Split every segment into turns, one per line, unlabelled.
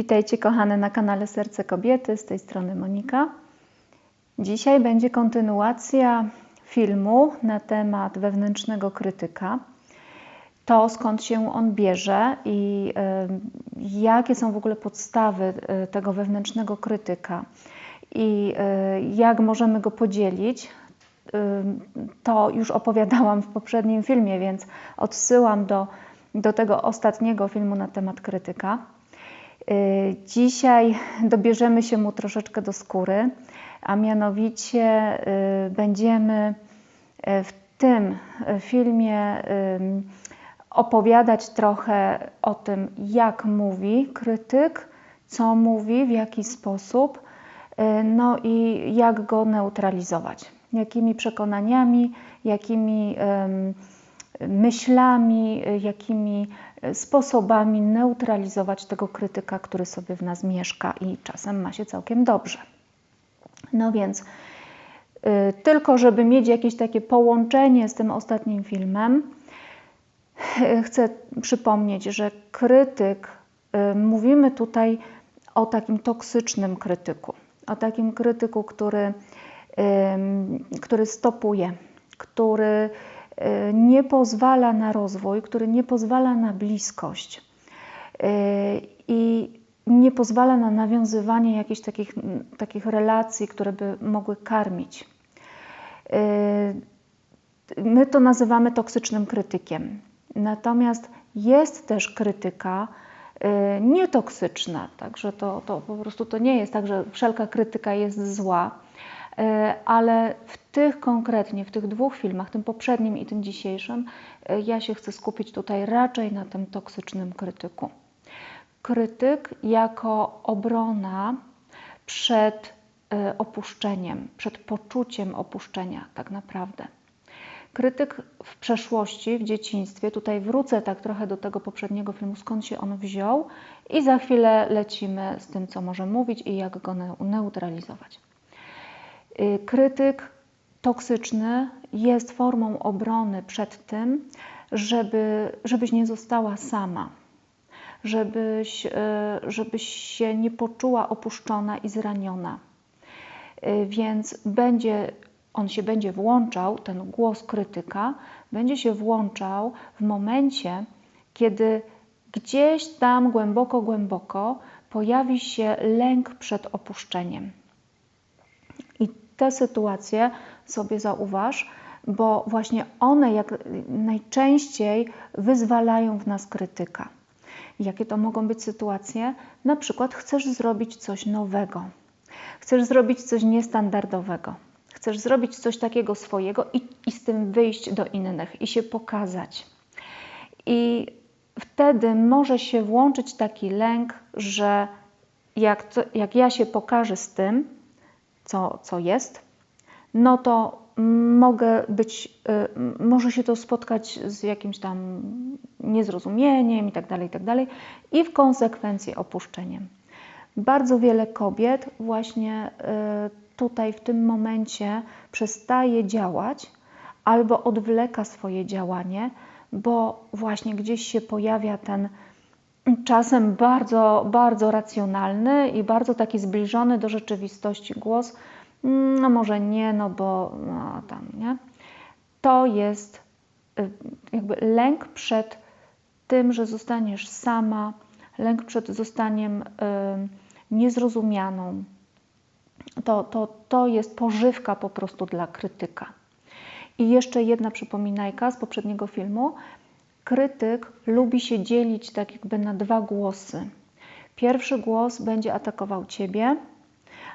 Witajcie kochane na kanale Serce Kobiety, z tej strony Monika. Dzisiaj będzie kontynuacja filmu na temat wewnętrznego krytyka. To skąd się on bierze i y, jakie są w ogóle podstawy y, tego wewnętrznego krytyka i y, jak możemy go podzielić. To już opowiadałam w poprzednim filmie, więc odsyłam do, do tego ostatniego filmu na temat krytyka. Y, dzisiaj dobierzemy się mu troszeczkę do skóry, a mianowicie y, będziemy y, w tym filmie opowiadać trochę o tym, jak mówi krytyk, co mówi, w jaki sposób, no i jak go neutralizować. Jakimi przekonaniami, jakimi myślami, jakimi sposobami neutralizować tego krytyka, który sobie w nas mieszka i czasem ma się całkiem dobrze. No więc, y, tylko żeby mieć jakieś takie połączenie z tym ostatnim filmem, y, chcę przypomnieć, że krytyk, y, mówimy tutaj o takim toksycznym krytyku, o takim krytyku, który, który stopuje, który Y, nie pozwala na rozwój, który nie pozwala na bliskość y, i nie pozwala na nawiązywanie jakichś takich, takich relacji, które by mogły karmić. Y, my to nazywamy toksycznym krytykiem. Natomiast jest też krytyka nietoksyczna, także to, to po prostu to nie jest tak, że wszelka krytyka jest zła ale w tych konkretnie, w tych dwóch filmach, tym poprzednim i tym dzisiejszym, e, ja się chcę skupić tutaj raczej na tym toksycznym krytyku. Krytyk jako obrona przed e, opuszczeniem, przed poczuciem opuszczenia, tak naprawdę. Krytyk w przeszłości, w dzieciństwie, tutaj wrócę tak trochę do tego poprzedniego filmu, skąd się on wziął, i za chwilę lecimy z tym, co może mówić i jak go neutralizować. Y, krytyk toksyczny jest formą obrony przed tym, żeby, żebyś nie została sama, żebyś, y, żebyś się nie poczuła opuszczona i zraniona. Y, więc będzie, on się będzie włączał, ten głos krytyka, będzie się włączał w momencie, kiedy gdzieś tam głęboko, głęboko pojawi się lęk przed opuszczeniem te sytuacje sobie zauważ, bo właśnie one jak najczęściej wyzwalają w nas krytyka. Jakie to mogą być sytuacje? Na przykład chcesz zrobić coś nowego, chcesz zrobić coś niestandardowego, chcesz zrobić coś takiego swojego i, i z tym wyjść do innych i się pokazać. I wtedy może się włączyć taki lęk, że jak, to, jak ja się pokażę z tym, co, co jest, no to mogę być, y, może się to spotkać z jakimś tam niezrozumieniem i tak dalej, i tak dalej, i w konsekwencji opuszczeniem. Bardzo wiele kobiet właśnie y, tutaj w tym momencie przestaje działać albo odwleka swoje działanie, bo właśnie gdzieś się pojawia ten czasem bardzo, bardzo racjonalny i bardzo taki zbliżony do rzeczywistości głos, no może nie, no bo no tam, nie? To jest y, jakby lęk przed tym, że zostaniesz sama, lęk przed zostaniem y, niezrozumianą. To, to, to jest pożywka po prostu dla krytyka. I jeszcze jedna przypominajka z poprzedniego filmu krytyk lubi się dzielić tak jakby na dwa głosy. Pierwszy głos będzie atakował ciebie,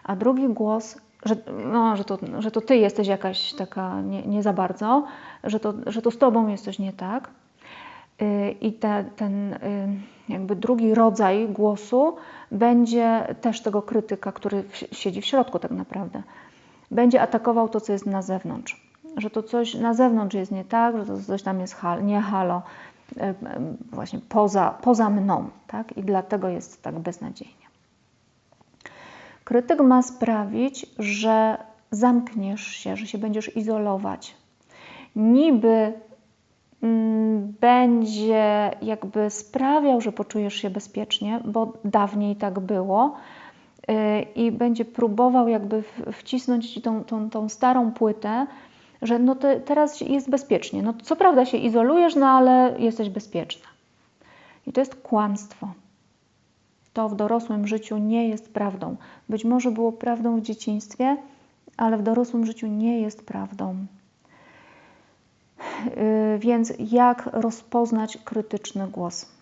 a drugi głos, że, no, że, to, że to ty jesteś jakaś taka nie, nie za bardzo, że to, że to z tobą jest coś nie tak. Y, I te, ten y, jakby drugi rodzaj głosu będzie też tego krytyka, który siedzi w środku tak naprawdę. Będzie atakował to, co jest na zewnątrz że to coś na zewnątrz jest nie tak, że to coś tam jest hal, nie halo, e, właśnie poza, poza mną, tak? I dlatego jest tak beznadziejnie. Krytyk ma sprawić, że zamkniesz się, że się będziesz izolować. Niby mm, będzie jakby sprawiał, że poczujesz się bezpiecznie, bo dawniej tak było y, i będzie próbował jakby wcisnąć ci tą, tą, tą starą płytę, że no te, teraz jest bezpiecznie. No co prawda się izolujesz, no ale jesteś bezpieczna. I to jest kłamstwo. To w dorosłym życiu nie jest prawdą. Być może było prawdą w dzieciństwie, ale w dorosłym życiu nie jest prawdą. Yy, więc jak rozpoznać krytyczny głos?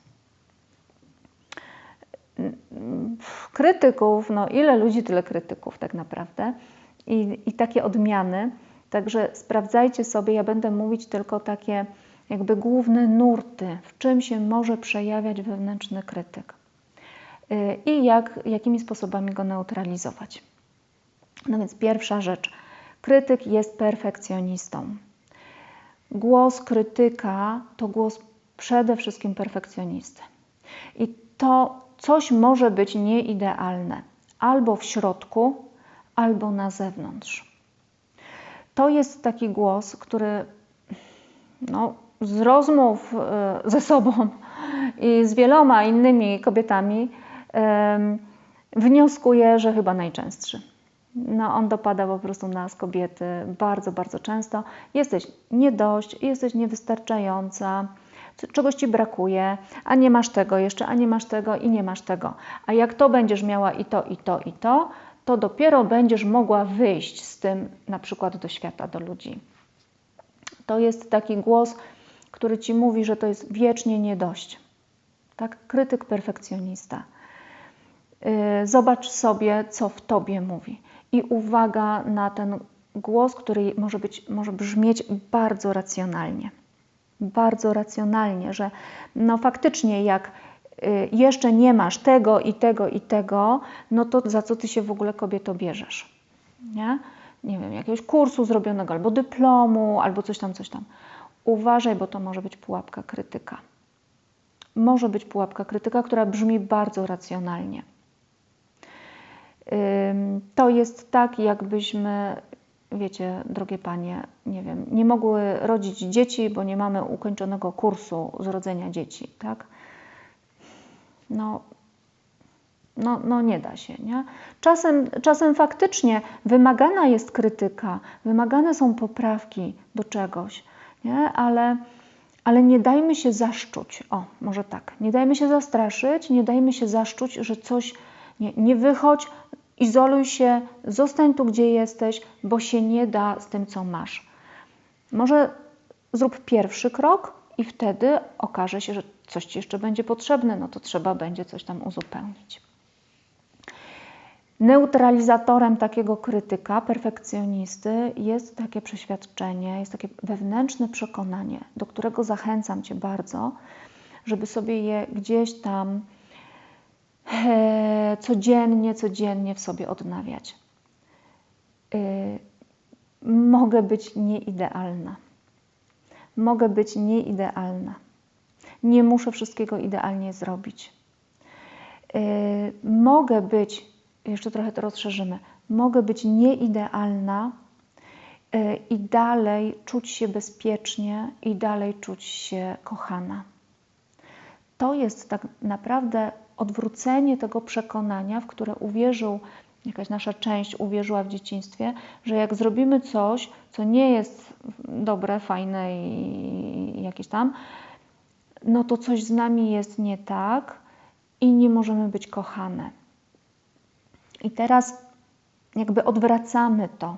Krytyków, no ile ludzi, tyle krytyków tak naprawdę. I, i takie odmiany. Także sprawdzajcie sobie, ja będę mówić tylko takie jakby główne nurty, w czym się może przejawiać wewnętrzny krytyk yy, i jak, jakimi sposobami go neutralizować. No więc pierwsza rzecz. Krytyk jest perfekcjonistą. Głos krytyka to głos przede wszystkim perfekcjonisty. I to coś może być nieidealne albo w środku, albo na zewnątrz. To jest taki głos, który no, z rozmów e, ze sobą i z wieloma innymi kobietami wnioskuję, że chyba najczęstszy no on dopada po prostu nas, kobiety, bardzo, bardzo często. Jesteś niedość, jesteś niewystarczająca, czegoś ci brakuje, a nie masz tego jeszcze, a nie masz tego i nie masz tego. A jak to będziesz miała i to, i to, i to, to dopiero będziesz mogła wyjść z tym na przykład do świata, do ludzi. To jest taki głos, który ci mówi, że to jest wiecznie niedość. Tak? Krytyk perfekcjonista. Yy, zobacz sobie, co w tobie mówi i uwaga na ten głos, który może, być, może brzmieć bardzo racjonalnie. Bardzo racjonalnie, że no faktycznie jak y, jeszcze nie masz tego i tego i tego, no to za co ty się w ogóle kobieto bierzesz? Nie? Nie wiem, jakiegoś kursu zrobionego, albo dyplomu, albo coś tam, coś tam. Uważaj, bo to może być pułapka krytyka. Może być pułapka krytyka, która brzmi bardzo racjonalnie. To jest tak, jakbyśmy, wiecie, drogie panie, nie wiem, nie mogły rodzić dzieci, bo nie mamy ukończonego kursu zrodzenia dzieci, tak? No, no, no nie da się, nie? Czasem, czasem faktycznie wymagana jest krytyka, wymagane są poprawki do czegoś, nie? Ale, ale nie dajmy się zaszczuć. O, może tak. Nie dajmy się zastraszyć, nie dajmy się zaszczuć, że coś nie, nie wychodź, Izoluj się, zostań tu, gdzie jesteś, bo się nie da z tym, co masz. Może zrób pierwszy krok i wtedy okaże się, że coś ci jeszcze będzie potrzebne, no to trzeba będzie coś tam uzupełnić. Neutralizatorem takiego krytyka, perfekcjonisty jest takie przeświadczenie, jest takie wewnętrzne przekonanie, do którego zachęcam Cię bardzo, żeby sobie je gdzieś tam E, codziennie, codziennie w sobie odnawiać. E, mogę być nieidealna. Mogę być nieidealna. Nie muszę wszystkiego idealnie zrobić. E, mogę być, jeszcze trochę to rozszerzymy, mogę być nieidealna i dalej czuć się bezpiecznie i dalej czuć się kochana. To jest tak naprawdę odwrócenie tego przekonania, w które uwierzył, jakaś nasza część uwierzyła w dzieciństwie, że jak zrobimy coś, co nie jest dobre, fajne i jakieś tam, no to coś z nami jest nie tak i nie możemy być kochane. I teraz jakby odwracamy to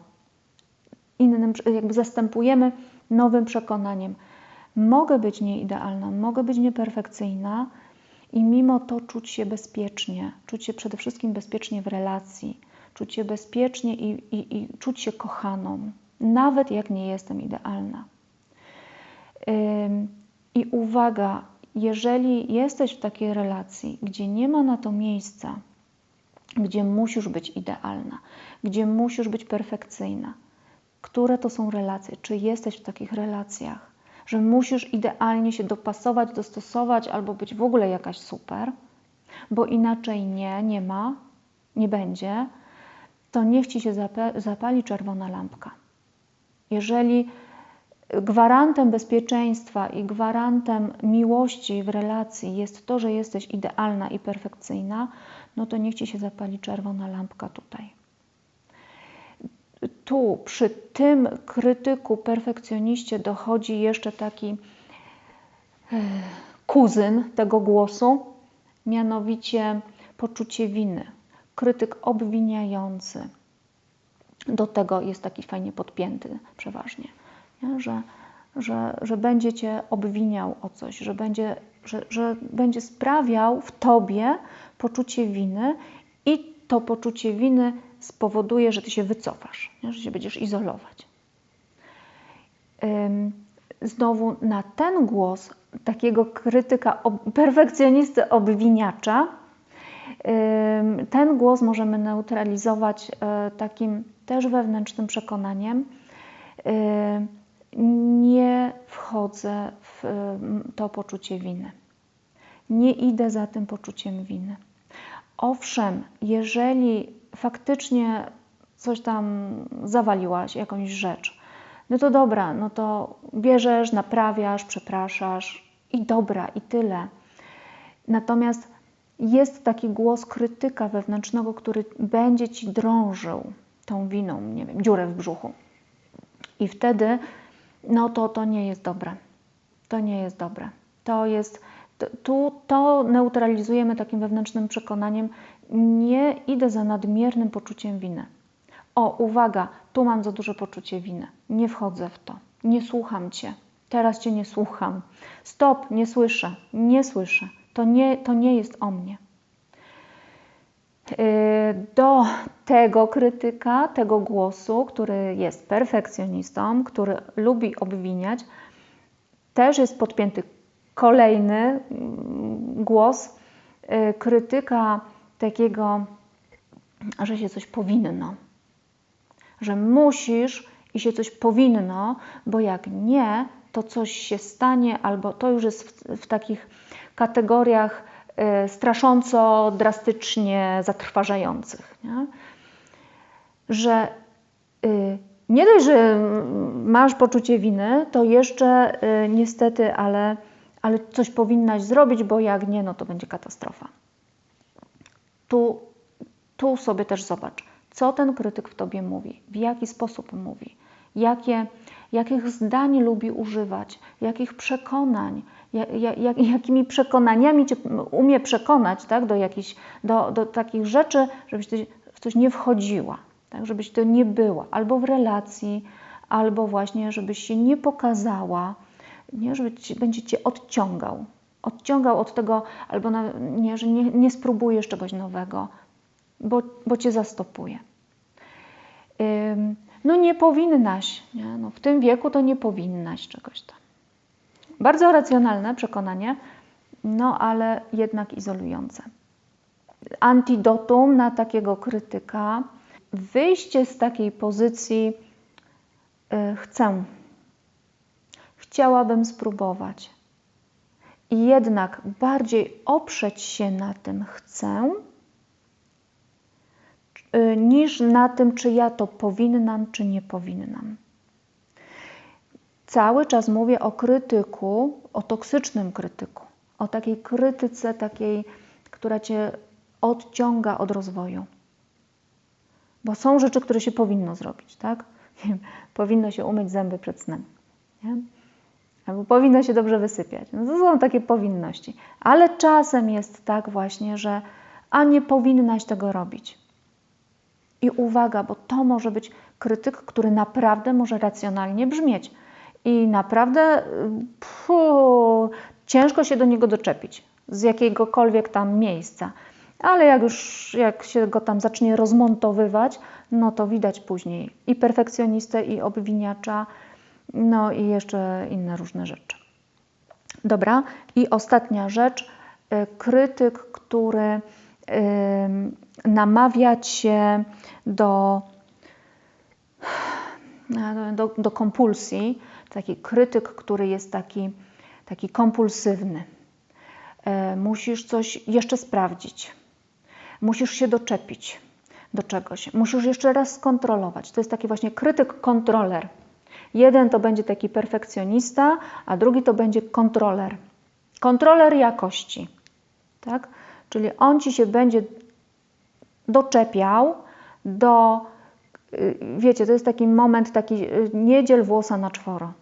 innym, jakby zastępujemy nowym przekonaniem. Mogę być nieidealna, mogę być nieperfekcyjna, i mimo to czuć się bezpiecznie, czuć się przede wszystkim bezpiecznie w relacji, czuć się bezpiecznie i, i, i czuć się kochaną, nawet jak nie jestem idealna. I uwaga, jeżeli jesteś w takiej relacji, gdzie nie ma na to miejsca, gdzie musisz być idealna, gdzie musisz być perfekcyjna, które to są relacje? Czy jesteś w takich relacjach? Że musisz idealnie się dopasować, dostosować albo być w ogóle jakaś super, bo inaczej nie, nie ma, nie będzie, to niech ci się zapali czerwona lampka. Jeżeli gwarantem bezpieczeństwa i gwarantem miłości w relacji jest to, że jesteś idealna i perfekcyjna, no to niech ci się zapali czerwona lampka tutaj. Tu, przy tym krytyku, perfekcjoniście dochodzi jeszcze taki e, kuzyn tego głosu, mianowicie poczucie winy, krytyk obwiniający. Do tego jest taki fajnie podpięty przeważnie nie? Że, że, że będzie cię obwiniał o coś, że będzie, że, że będzie sprawiał w tobie poczucie winy i to poczucie winy spowoduje, że ty się wycofasz, nie? że się będziesz izolować. Znowu na ten głos takiego krytyka, perfekcjonisty, obwiniacza, ten głos możemy neutralizować e, takim też wewnętrznym przekonaniem, nie wchodzę w to poczucie winy. Nie idę za tym poczuciem winy. Owszem, jeżeli faktycznie coś tam zawaliłaś, jakąś rzecz, no to dobra, no to bierzesz, naprawiasz, przepraszasz i dobra, i tyle. Natomiast jest taki głos krytyka wewnętrznego, który będzie ci drążył tą winą, nie wiem, dziurę w brzuchu. I wtedy no to to nie jest dobre. To nie jest dobre. To jest, tu to neutralizujemy takim wewnętrznym przekonaniem, nie idę za nadmiernym poczuciem winy. O, uwaga, tu mam za duże poczucie winy. Nie wchodzę w to. Nie słucham Cię. Teraz Cię nie słucham. Stop, nie słyszę. Nie słyszę. To nie, to nie jest o mnie. Y, do tego krytyka, tego głosu, który jest perfekcjonistą, który lubi obwiniać, też jest podpięty kolejny mm, głos y, krytyka takiego, że się coś powinno, że musisz i się coś powinno, bo jak nie, to coś się stanie, albo to już jest w, w takich kategoriach Y, strasząco, drastycznie zatrważających. Nie? Że y, nie dość, że masz poczucie winy, to jeszcze y, niestety, ale, ale coś powinnaś zrobić, bo jak nie, no to będzie katastrofa. Tu, tu sobie też zobacz, co ten krytyk w tobie mówi, w jaki sposób mówi, jakie, jakich zdań lubi używać, jakich przekonań, jak, jakimi przekonaniami cię umie przekonać tak, do, jakichś, do, do takich rzeczy, żebyś ty w coś nie wchodziła, tak, żebyś to nie była, albo w relacji, albo właśnie, żebyś się nie pokazała, nie, żeby ci, będzie cię odciągał. Odciągał od tego, albo na, nie, że nie, nie spróbujesz czegoś nowego, bo, bo cię zastopuje. Ym, no nie powinnaś, nie? No, w tym wieku to nie powinnaś czegoś tam. Bardzo racjonalne przekonanie, no ale jednak izolujące. Antidotum na takiego krytyka, wyjście z takiej pozycji yy, chcę, chciałabym spróbować. Jednak bardziej oprzeć się na tym chcę, y, niż na tym, czy ja to powinnam, czy nie powinnam. Cały czas mówię o krytyku, o toksycznym krytyku, o takiej krytyce, takiej, która cię odciąga od rozwoju. Bo są rzeczy, które się powinno zrobić, tak? powinno się umyć zęby przed snem. Nie? Albo powinno się dobrze wysypiać. No to są takie powinności. Ale czasem jest tak właśnie, że a nie powinnaś tego robić. I uwaga, bo to może być krytyk, który naprawdę może racjonalnie brzmieć i naprawdę ciężko się do niego doczepić z jakiegokolwiek tam miejsca. Ale jak już jak się go tam zacznie rozmontowywać, no to widać później i perfekcjonistę, i obwiniacza, no i jeszcze inne różne rzeczy. Dobra, i ostatnia rzecz, y, krytyk, który namawia cię do, do, do kompulsji, taki krytyk, który jest taki, taki kompulsywny. E, musisz coś jeszcze sprawdzić, musisz się doczepić do czegoś, musisz jeszcze raz skontrolować. To jest taki właśnie krytyk-kontroler. Jeden to będzie taki perfekcjonista, a drugi to będzie kontroler. Kontroler jakości, tak? Czyli on ci się będzie doczepiał do, y, wiecie, to jest taki moment, taki y, nie dziel włosa na czworo.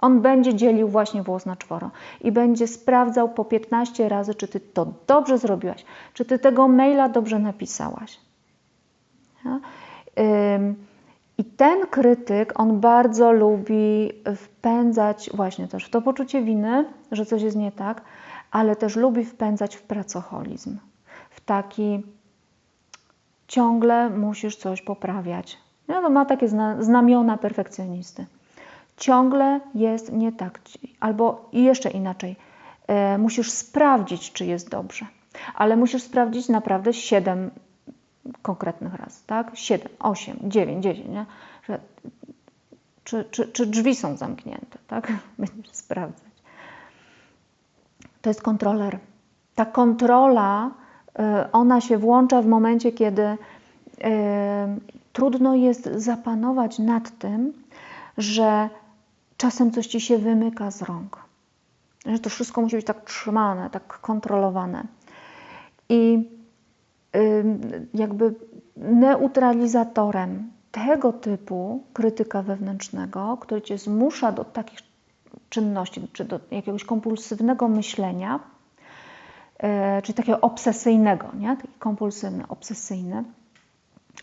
On będzie dzielił właśnie włos na czworo i będzie sprawdzał po 15 razy, czy ty to dobrze zrobiłaś, czy ty tego maila dobrze napisałaś. Ja? I ten krytyk, on bardzo lubi wpędzać właśnie też w to poczucie winy, że coś jest nie tak, ale też lubi wpędzać w pracoholizm, w taki ciągle musisz coś poprawiać. No, to ma takie zna, znamiona perfekcjonisty. Ciągle jest nie tak, albo jeszcze inaczej. E, musisz sprawdzić, czy jest dobrze, ale musisz sprawdzić naprawdę 7 konkretnych razy, tak? 7, 8, 9, 10, nie? Że, czy, czy, czy drzwi są zamknięte, tak? Będziesz sprawdzać. To jest kontroler. Ta kontrola, y, ona się włącza w momencie, kiedy y, trudno jest zapanować nad tym, że czasem coś ci się wymyka z rąk. Że to wszystko musi być tak trzymane, tak kontrolowane. I jakby neutralizatorem tego typu krytyka wewnętrznego, który cię zmusza do takich czynności, czy do jakiegoś kompulsywnego myślenia, e, czy takiego obsesyjnego, nie? Taki kompulsywny, obsesyjny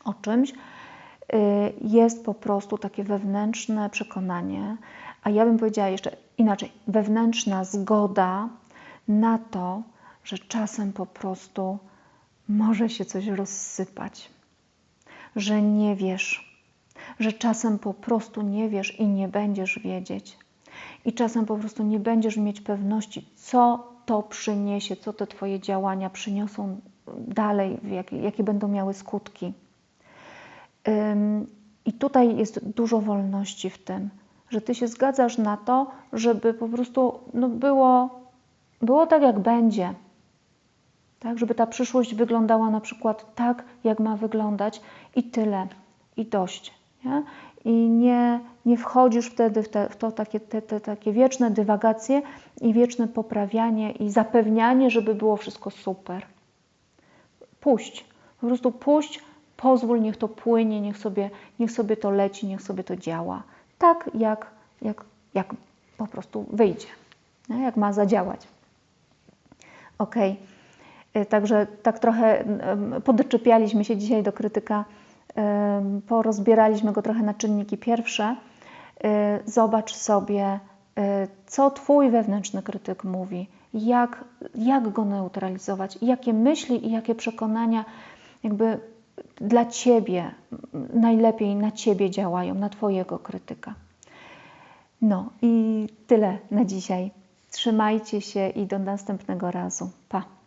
o czymś, e, jest po prostu takie wewnętrzne przekonanie, a ja bym powiedziała jeszcze inaczej, wewnętrzna zgoda na to, że czasem po prostu może się coś rozsypać, że nie wiesz, że czasem po prostu nie wiesz i nie będziesz wiedzieć. I czasem po prostu nie będziesz mieć pewności, co to przyniesie, co te Twoje działania przyniosą dalej, jakie, jakie będą miały skutki. Ym, I tutaj jest dużo wolności w tym, że Ty się zgadzasz na to, żeby po prostu no, było, było tak, jak będzie tak, żeby ta przyszłość wyglądała na przykład tak, jak ma wyglądać i tyle, i dość. Nie? I nie, nie wchodzisz wtedy w, te, w to takie, te, te, takie wieczne dywagacje i wieczne poprawianie i zapewnianie, żeby było wszystko super. Puść, po prostu puść, pozwól, niech to płynie, niech sobie, niech sobie to leci, niech sobie to działa. Tak, jak, jak, jak po prostu wyjdzie, nie? jak ma zadziałać. Okej. Okay. Y, także tak trochę podczepialiśmy się dzisiaj do krytyka, porozbieraliśmy go trochę na czynniki pierwsze. Y, zobacz sobie, y, co Twój wewnętrzny krytyk mówi, jak, jak go neutralizować, jakie myśli i jakie przekonania jakby dla Ciebie najlepiej na Ciebie działają, na Twojego krytyka. No i tyle na dzisiaj. Trzymajcie się i do następnego razu. Pa!